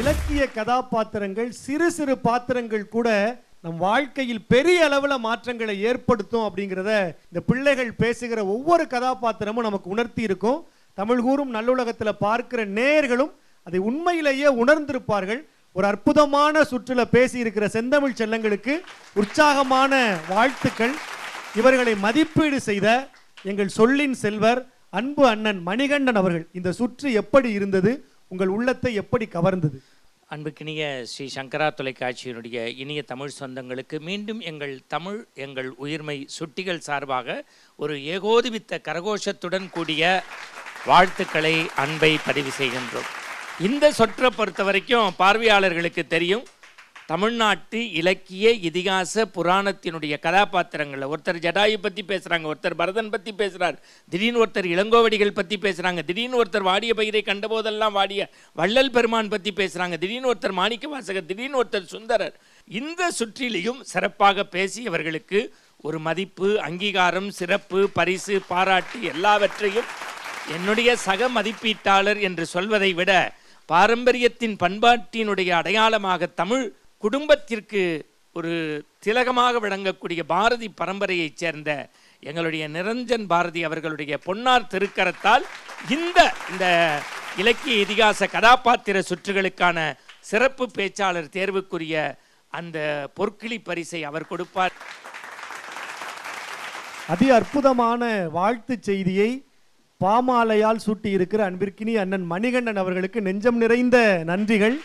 இலக்கிய கதாபாத்திரங்கள் சிறு சிறு பாத்திரங்கள் கூட நம் வாழ்க்கையில் பெரிய அளவில் மாற்றங்களை ஏற்படுத்தும் அப்படிங்கிறத இந்த பிள்ளைகள் பேசுகிற ஒவ்வொரு கதாபாத்திரமும் நமக்கு உணர்த்தி இருக்கும். தமிழ் கூறும் நல்லுலகத்தில் பார்க்கிற நேயர்களும் அதை உண்மையிலேயே உணர்ந்திருப்பார்கள். ஒரு அற்புதமான சுற்றுல பேசி இருக்கிற செந்தமிழ் செல்லங்களுக்கு உற்சாகமான வாழ்த்துக்கள். இவர்களை மதிப்பீடு செய்த எங்கள் சொல்லின் செல்வர் அன்பு அண்ணன் மணிகண்டன் அவர்கள். இந்த சுற்று எப்படி இருந்தது? உங்கள் உள்ளத்தை எப்படி கவர்ந்தது? அன்புக்கினிய ஸ்ரீ சங்கரா தொலைக்காட்சியினுடைய இனிய தமிழ் சொந்தங்களுக்கு மீண்டும் எங்கள் தமிழ் எங்கள் உயிர்மை சுட்டிகள் சார்பாக ஒரு ஏகோதிவித்த கரகோஷத்துடன் கூடிய வாழ்த்துக்களை அன்பை பதிவு செய்கின்றோம். இந்த சொற்றை பொறுத்த வரைக்கும் பார்வையாளர்களுக்கு தெரியும். தமிழ்நாட்டு இலக்கிய இதிகாச புராணத்தினுடைய கதாபாத்திரங்களை ஒருத்தர் ஜடாயு பற்றி பேசுகிறாங்க ஒருத்தர் பரதன் பற்றி பேசுகிறார் திடீர்னு ஒருத்தர் இளங்கோவடிகள் பற்றி பேசுகிறாங்க திடீர்னு ஒருத்தர் வாடிய பயிரை கண்டபோதெல்லாம் வாடிய வள்ளல் பெருமான் பற்றி பேசுகிறாங்க திடீர்னு ஒருத்தர் மாணிக்க வாசகர் திடீர்னு ஒருத்தர் சுந்தரர். இந்த சுற்றிலையும் சிறப்பாக பேசியவர்களுக்கு ஒரு மதிப்பு அங்கீகாரம் சிறப்பு பரிசு பாராட்டு எல்லாவற்றையும் என்னுடைய சக மதிப்பீட்டாளர் என்று சொல்வதை விட பாரம்பரியத்தின் பண்பாட்டினுடைய அடையாளமாக தமிழ் குடும்பத்திற்கு ஒரு திலகமாக விளங்கக்கூடிய பாரதி பரம்பரையைச் சேர்ந்த எங்களுடைய நிரஞ்சன் பாரதி அவர்களுடைய பொன்னார் திருக்கரத்தால் இந்த இந்த இலக்கிய இதிகாச கதாபாத்திர சுற்றுகளுக்கான சிறப்பு பேச்சாளர் தேர்வுக்குரிய அந்த பொற்கிளி பரிசை அவர் கொடுப்பார். அதி அற்புதமான வாழ்த்து செய்தியை பாமாலையால் சூட்டி இருக்கிற அன்பிற்கினி அண்ணன் மணிகண்டன் அவர்களுக்கு நெஞ்சம் நிறைந்த நன்றிகள்.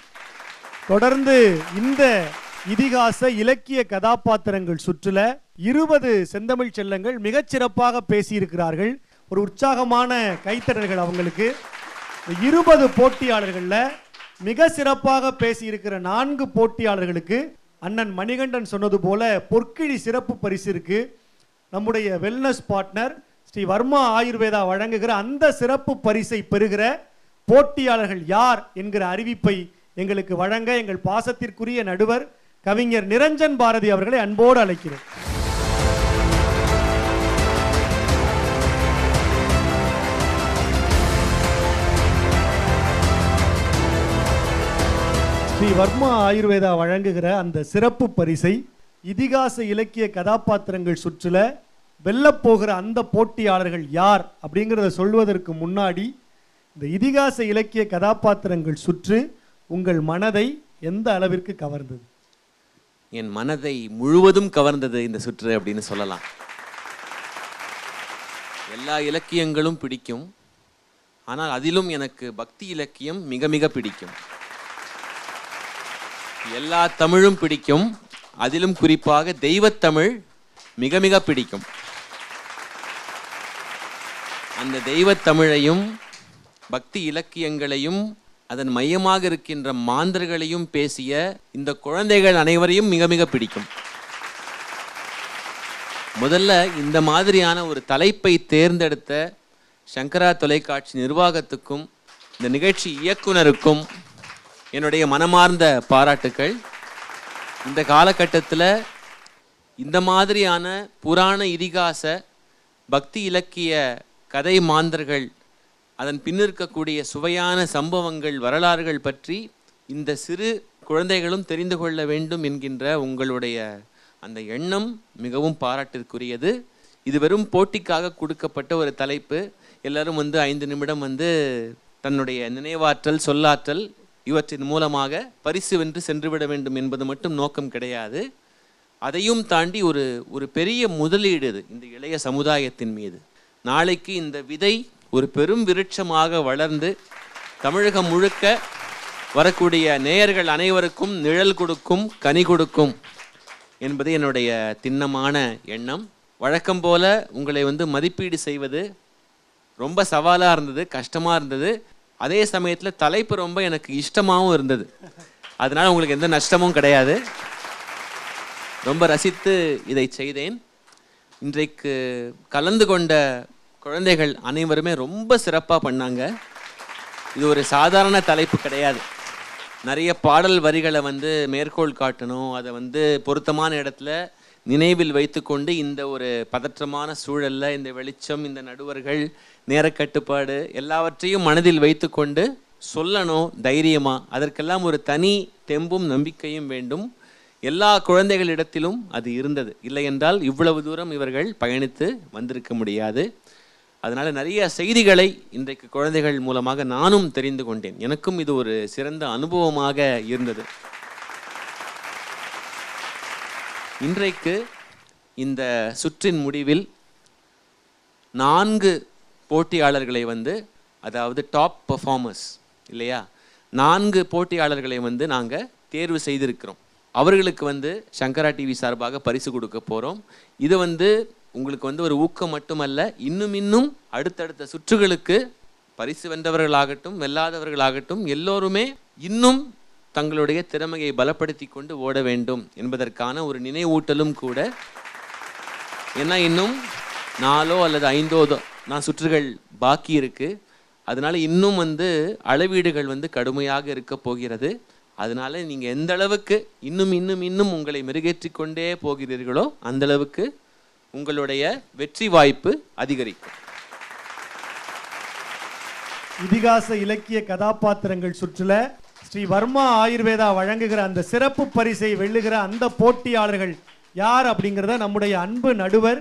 தொடர்ந்து இந்த இதிகாச இலக்கிய கதாபாத்திரங்கள் சுற்றுல இருபது செந்தமிழ் செல்லங்கள் மிகச் சிறப்பாக பேசியிருக்கிறார்கள். ஒரு உற்சாகமான கைத்தடர்கள் அவங்களுக்கு. இருபது போட்டியாளர்களில் மிக சிறப்பாக பேசியிருக்கிற நான்கு போட்டியாளர்களுக்கு அண்ணன் மணிகண்டன் சொன்னது போல பொற்கிழி சிறப்பு பரிசு இருக்கு. நம்முடைய வெல்னஸ் பார்ட்னர் ஸ்ரீ வர்மா ஆயுர்வேதா வழங்குகிற அந்த சிறப்பு பரிசை பெறுகிற போட்டியாளர்கள் யார் என்கிற அறிவிப்பை எங்களுக்கு வழங்க எங்கள் பாசத்திற்குரிய நடுவர் கவிஞர் நிரஞ்சன் பாரதி அவர்களை அன்போடு அழைக்கிறேன். ஸ்ரீ வர்மா ஆயுர்வேதா வழங்குகிற அந்த சிறப்பு பரிசை இதிகாச இலக்கிய கதாபாத்திரங்கள் சுற்றுல வெல்லப்போகிற அந்த போட்டியாளர்கள் யார் அப்படிங்கிறத சொல்வதற்கு முன்னாடி இந்த இதிகாச இலக்கிய கதாபாத்திரங்கள் சுற்று உங்கள் மனதை எந்த அளவிற்கு கவர்ந்தது? என் மனதை முழுவதும் கவர்ந்தது இந்த சுற்று அப்படின்னு சொல்லலாம். எல்லா இலக்கியங்களும் பிடிக்கும். ஆனால் அதிலும் எனக்கு பக்தி இலக்கியம் மிக மிக பிடிக்கும். எல்லா தமிழும் பிடிக்கும். அதிலும் குறிப்பாக தெய்வத்தமிழ் மிக மிக பிடிக்கும். அந்த தெய்வத்தமிழையும் பக்தி இலக்கியங்களையும் அதன் மையமாக இருக்கின்ற மாந்தர்களையும் பேசிய இந்த குழந்தைகள் அனைவரையும் மிக மிக பிடிக்கும். முதல்ல இந்த மாதிரியான ஒரு தலைப்பை தேர்ந்தெடுத்த சங்கரா தொலைக்காட்சி நிர்வாகத்துக்கும் இந்த நிகழ்ச்சி இயக்குனருக்கும் என்னுடைய மனமார்ந்த பாராட்டுக்கள். இந்த காலகட்டத்தில் இந்த மாதிரியான புராண இதிகாச பக்தி இலக்கிய கதை மாந்தர்கள் அதன் பின்னிருக்கக்கூடிய சுவையான சம்பவங்கள் வரலாறுகள் பற்றி இந்த சிறு குழந்தைகளும் தெரிந்து கொள்ள வேண்டும் என்கின்ற உங்களுடைய அந்த எண்ணம் மிகவும் பாராட்டிற்குரியது. இது வெறும் போட்டிக்காக கொடுக்கப்பட்ட ஒரு தலைப்பு. எல்லாரும் வந்து ஐந்து நிமிடம் வந்து தன்னுடைய நினைவாற்றல் சொல்லாற்றல் இவற்றின் மூலமாக பரிசு வென்று சென்றுவிட வேண்டும் என்பது மட்டும் நோக்கம் கிடையாது. அதையும் தாண்டி ஒரு ஒரு பெரிய முதலீடு இது இந்த இளைய சமுதாயத்தின் மீது. நாளைக்கு இந்த விதை ஒரு பெரும் விருட்சமாக வளர்ந்து தமிழகம் முழுக்க வரக்கூடிய நேயர்கள் அனைவருக்கும் நிழல் கொடுக்கும் கனி கொடுக்கும் என்பது என்னுடைய திண்ணமான எண்ணம். வழக்கம் போல உங்களை வந்து மதிப்பீடு செய்வது ரொம்ப சவாலாக இருந்தது கஷ்டமாக இருந்தது. அதே சமயத்தில் தலைப்பு ரொம்ப எனக்கு இஷ்டமாகவும் இருந்தது. அதனால் உங்களுக்கு எந்த நஷ்டமும் கிடையாது. ரொம்ப ரசித்து இதை செய்தேன். இன்றைக்கு கலந்து கொண்ட குழந்தைகள் அனைவருமே ரொம்ப சிறப்பாக பண்ணாங்க. இது ஒரு சாதாரண தலைப்பு கிடையாது. நிறைய பாடல் வரிகளை வந்து மேற்கோள் காட்டணும் அதை வந்து பொருத்தமான இடத்துல நினைவில் வைத்துக்கொண்டு இந்த ஒரு பதற்றமான சூழலில் இந்த வெளிச்சம் இந்த நடுவர்கள் நேரக்கட்டுப்பாடு எல்லாவற்றையும் மனதில் வைத்துக்கொண்டு சொல்லணும் தைரியமாக அதற்கெல்லாம் ஒரு தனி தெம்பும் நம்பிக்கையும் வேண்டும். எல்லா குழந்தைகளிடத்திலும் அது இருந்தது. இல்லை என்றால் இவ்வளவு தூரம் இவர்கள் பயணித்து வந்திருக்க முடியாது. அதனால் நிறைய செய்திகளை இன்றைக்கு குழந்தைகள் மூலமாக நானும் தெரிந்து கொண்டேன். எனக்கும் இது ஒரு சிறந்த அனுபவமாக இருந்தது. இன்றைக்கு இந்த சுற்றின் முடிவில் நான்கு போட்டியாளர்களை வந்து அதாவது டாப் பர்ஃபார்மர்ஸ் இல்லையா? நான்கு போட்டியாளர்களை வந்து நாங்கள் தேர்வு செய்திருக்கிறோம். அவர்களுக்கு வந்து சங்கரா டிவி சார்பாக பரிசு கொடுக்க போகிறோம் இது வந்து உங்களுக்கு வந்து ஒரு ஊக்கம் மட்டுமல்ல இன்னும் இன்னும் அடுத்தடுத்த சுற்றுகளுக்கு பரிசு வென்றவர்களாகட்டும் வெல்லாதவர்களாகட்டும் எல்லோருமே இன்னும் தங்களுடைய திறமையை பலப்படுத்தி கொண்டு ஓட வேண்டும் என்பதற்கான ஒரு நினைவூட்டலும் கூட. ஏன்னா இன்னும் நாலோ அல்லது ஐந்தோ நான் சுற்றுகள் பாக்கி இருக்கு. அதனால இன்னும் வந்து அளவீடுகள் வந்து கடுமையாக இருக்க போகிறது. அதனால நீங்கள் எந்த அளவுக்கு இன்னும் இன்னும் இன்னும் உங்களை மெருகேற்றி கொண்டே போகிறீர்களோ அந்த அளவுக்கு உங்களுடைய வெற்றி வாய்ப்பு அதிகரிக்கும். இதிகாச இலக்கிய கதாபாத்திரங்கள் சுற்றுல ஸ்ரீ வர்மா ஆயுர்வேதா வழங்குகிற அந்த சிறப்பு பரிசை வெல்லுகிற அந்த போட்டியாளர்கள் யார் அப்படிங்கிறத நம்முடைய அன்பு நடுவர்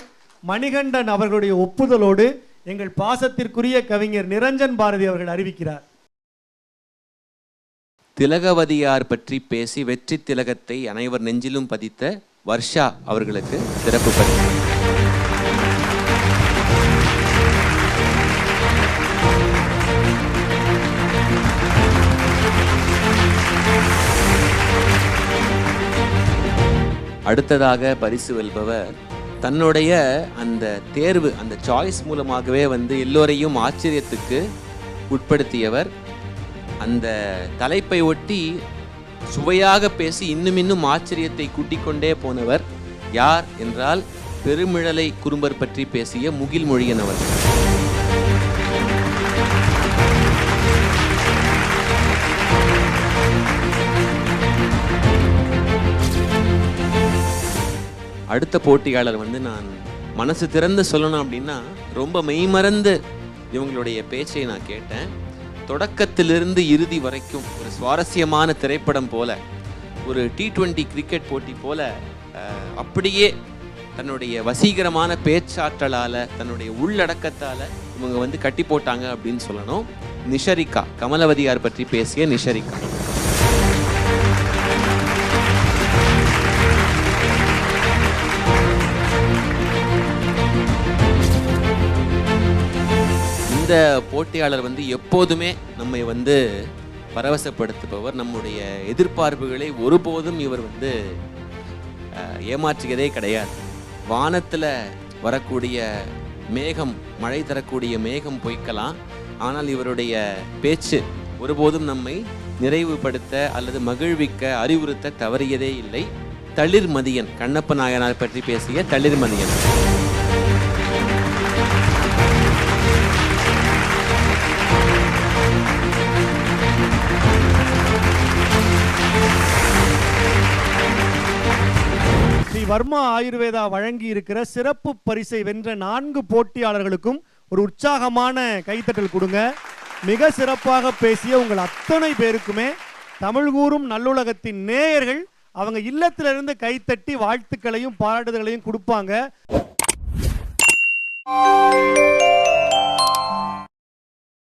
மணிகண்டன் அவர்களுடைய ஒப்புதலோடு எங்கள் பாசத்திற்குரிய கவிஞர் நிரஞ்சன் பாரதி அவர்கள் அறிவிக்கிறார். திலகவதியார் பற்றி பேசி வெற்றி திலகத்தை அனைவர் நெஞ்சிலும் பதித்த வர்ஷா அவர்களுக்கு சிறப்பு பரிசு. அடுத்ததாக பரிசு வெல்பவர். தன்னுடைய அந்த தேர்வு அந்த சாய்ஸ் மூலமாகவே வந்து எல்லோரையும் ஆச்சரியத்துக்கு உட்படுத்தியவர். அந்த தலைப்பை ஒட்டி சுவையாக பேசி இன்னும் இன்னும் ஆச்சரியத்தை கூட்டிக்கொண்டே போனவர் யார் என்றால் பெருமிழலை குறும்பர் பற்றி பேசிய முகில் மொழியன் அவர்கள். அடுத்த போட்டியாளர் வந்து நான் மனசு திறந்து சொல்லணும் அப்படின்னா ரொம்ப மெய்மறந்து இவங்களுடைய பேச்சை நான் கேட்டேன். தொடக்கத்திலிருந்து இறுதி வரைக்கும் ஒரு சுவாரஸ்யமான திரைப்படம் போல ஒரு டி ட்வெண்ட்டி கிரிக்கெட் போட்டி போல அப்படியே தன்னுடைய வசீகரமான பேச்சாற்றலால் தன்னுடைய உள்ளடக்கத்தால் இவங்க வந்து கட்டி போட்டாங்க அப்படின்னு சொல்லணும். நிஷரிகா கமலவதியார் பற்றி பேசிய நிஷரிகா. இந்த போட்டியாளர் வந்து எப்போதுமே நம்மை வந்து பரவசப்படுத்துபவர். நம்முடைய எதிர்பார்ப்புகளை ஒருபோதும் இவர் வந்து ஏமாற்றுகிறதே கிடையாது. வானத்தில் வரக்கூடிய மேகம் மழை தரக்கூடிய மேகம் பொய்க்கலாம். ஆனால் இவருடைய பேச்சு ஒருபோதும் நம்மை நிறைவுபடுத்த அல்லது மகிழ்விக்க அறிவுறுத்த தவறியதே இல்லை. தளிர் மதியன் கண்ணப்ப நாயனார் பற்றி பேசிய தளிர் வர்மா ஆயுர்வேதா வழங்கி இருக்கிற சிறப்பு பரிசை வென்ற நான்கு போட்டியாளர்களுக்கும் ஒரு உற்சாகமான கைத்தட்டல் கொடுங்க. மிக சிறப்பாக பேசிய உங்கள் அத்தனை பேருக்குமே தமிழ் கூறும் நல்லுலகத்தின் நேயர்கள் அவங்க இல்லத்திலிருந்து கைத்தட்டி வாழ்த்துக்களையும் பாராட்டுதல்களையும் கொடுப்பாங்க.